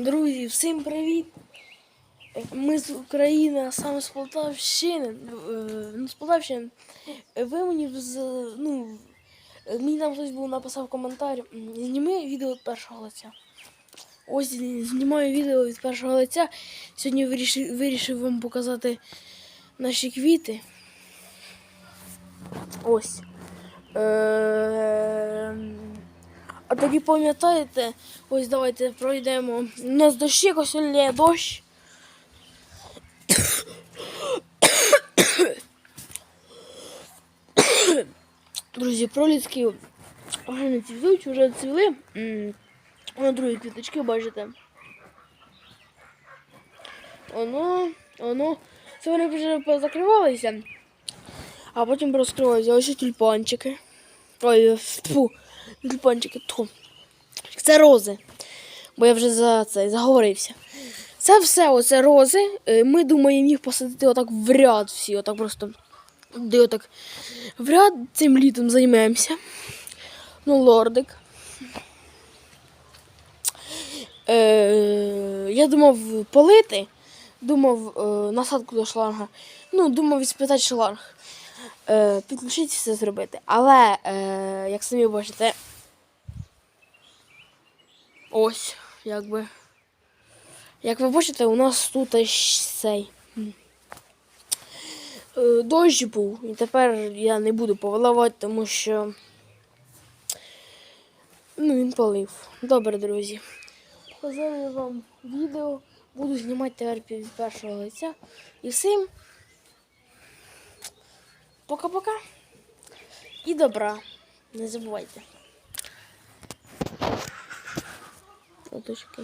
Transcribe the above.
Друзі, всім привіт! Ми з України, а саме з Полтавщини. Е, Ну, з Полтавщини. Ви мені з, ну, мені там хтось був написав коментар. Зніми відео від першого лиця. Ось знімаю відео від першого лиця. Сьогодні вирішив, вирішив вам показати наші квіти. Ось. Тоді пам'ятаєте, ось давайте пройдемо. У нас дощ якось лє дощ. Друзі, проліски вже не цвітуть, вже цвіли. Воно другі квіточки, бачите. Воно, воно. Це вони вже позакривалися, а потім розкриваються. Ось тюльпанчики. Ой, фу, тюльпанчики, тьфу. Це рози. Бо я вже за це заговорився. Це все оце рози. Е, Ми думаємо їх посадити отак в ряд всі, отак просто. Де отак в ряд цим літом займемося. Ну, лордик. Е, я думав полити, думав е, насадку до шланга. Ну, думав відспитати шланг. Е, підключити все зробити. Але, е, як самі бачите, ось, якби. Як ви бачите, у нас тут цей. е, Дощ був, і тепер я не буду повиливати, тому що ну, він полив. Добре, друзі. Показую вам відео. Буду знімати тепер від першого лиця. І всім пока-пока. І добра. Не забувайте. Оточки.